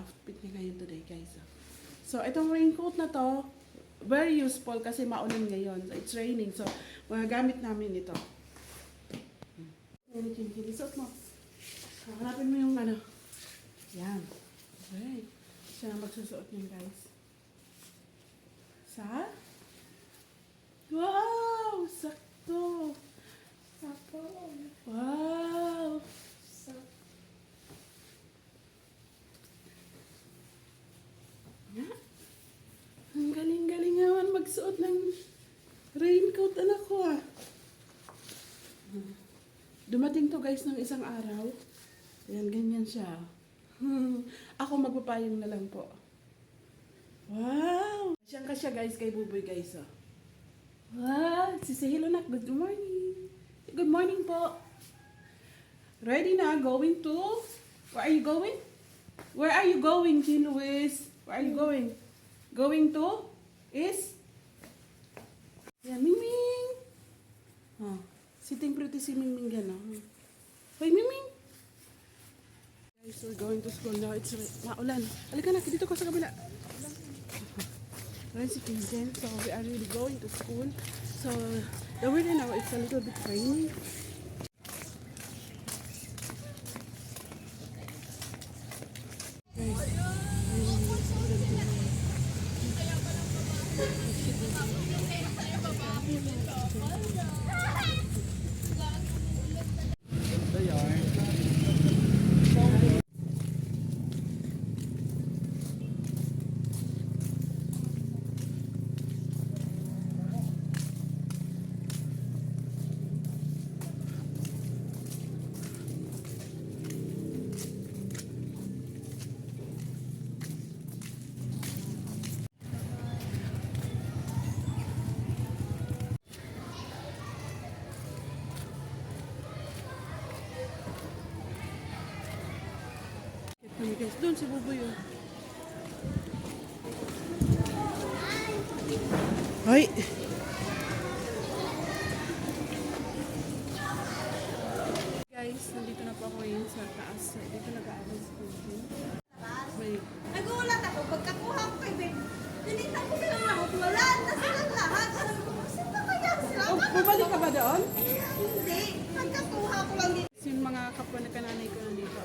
outfit niya ngayon today, guys. So, itong raincoat na to, very useful kasi maulan ngayon. It's raining. So, magagamit namin ito. Yan, Kinky. Isuot mo. Hanapin mo yung ano. Yan. Okay. Siya magsusuot niyan, guys. Sa? Wow! Sakto! Sakto. Wow! Sakto. Nga. Ang galing-galing naman magsuot ng raincoat anak ko ah. Dumating to guys ng isang araw. Yan, ganyan siya. Ako magpapayong na lang po. Wow! Siyang ka siya guys kay Buboy guys oh. Wow! Si Sihilo nak, good morning. Good morning po. Ready na, going to? Where are you going? Where are you going, Jean Luis? Where are you going? Going to? Is? Sitting pretty si Mingming yan, oh. Hoy, Mingming. Guys, we're going to school now. It's maulan. Halika na, dito ko sa kabila. Ayan si Kinjen. So, we are really going to school. So, the weather now is a little bit rainy. Guys, doon si Buboy oh. Ay! Guys, nandito na po ako ngayon sa taas. Dito nag-aaral si Kinjen. May Nagulat ako, pagkakuha ko kay Babe, tinignan ko silang lahat, wala na silang lahat. Alam ko, sino kaya sila? Oh, bumalik ka ba doon? Hindi, pagkakuha ko lang dito. Yung mga kapwa na kananay ko nandito.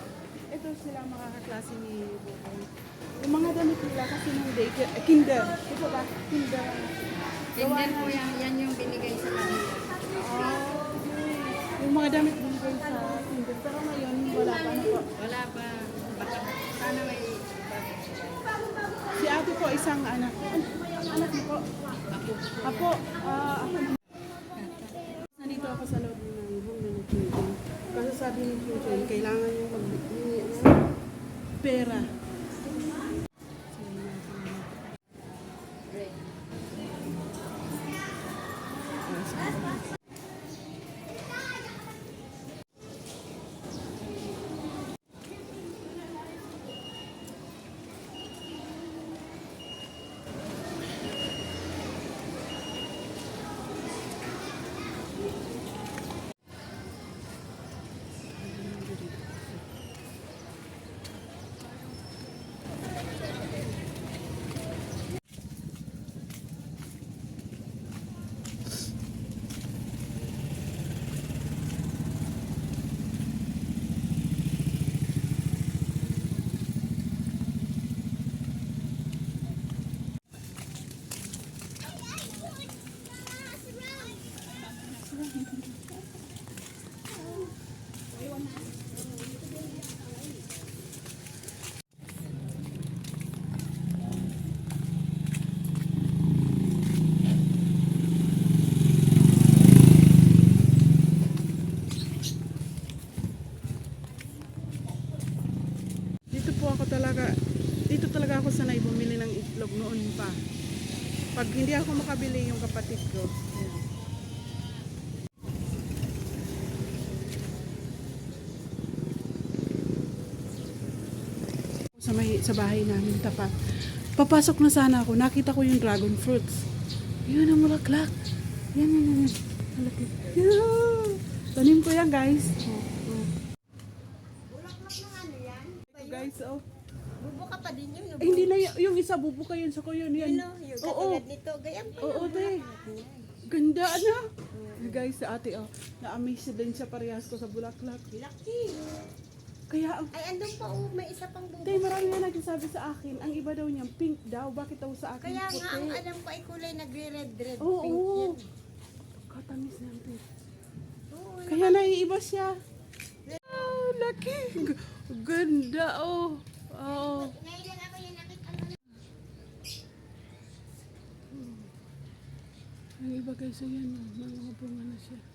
Ito sila mga kaklase ni Buboy. Yung mga damit nila kasi nung day, eh, kinder. Ito ba? Kinder. Na- po yan, yan yung binigay sa kanila. Ah, okay. Yung mga damit binigay sa kinder. Pero ngayon, wala pa na po. Wala pa. Baka sana may Si ate po isang anak. An- anak niyo po? Apo, ah, ako. Nandito ako sa loob ng home na Kintin. Kasi sabi ni Kintin, kailangan ng espera noon pa. Pag hindi ako makabili yung kapatid ko. Ayan. Sa, may, sa bahay namin tapat. Papasok na sana ako, nakita ko yung dragon fruits. Yun ang mulaklak. Yan, yan, yan. yan. Malaki. Yeah. Tanim ko yan, guys. Oh, oh. Bulaklak ng ano yan? Ito guys, oh. Bubuka pa din yun. Eh, hindi na y- yung isa bubuka yun sa yan. Yun o, yung Oo. katulad nito. Gayang pa Oo, te. Ganda na. Guys, sa ate, oh, na-amaze din siya parehas ko sa bulaklak. Laki. Kaya, ang Ay, andun pa oh, may isa pang bubuka. Tay, marami na nagsasabi sa akin, ang iba daw niyan, pink daw. Bakit daw sa akin Kaya nga, ang puti? alam ko ay kulay nagre-red-red. Oo, pink oo. yan. Katamis na ito. Oo, Kaya naiiba siya. Oh, laki. G- Ganda, oh. Oh. Ngayon ako yung nakita. Ang iba guys, ayan, oh, mga bunga na siya.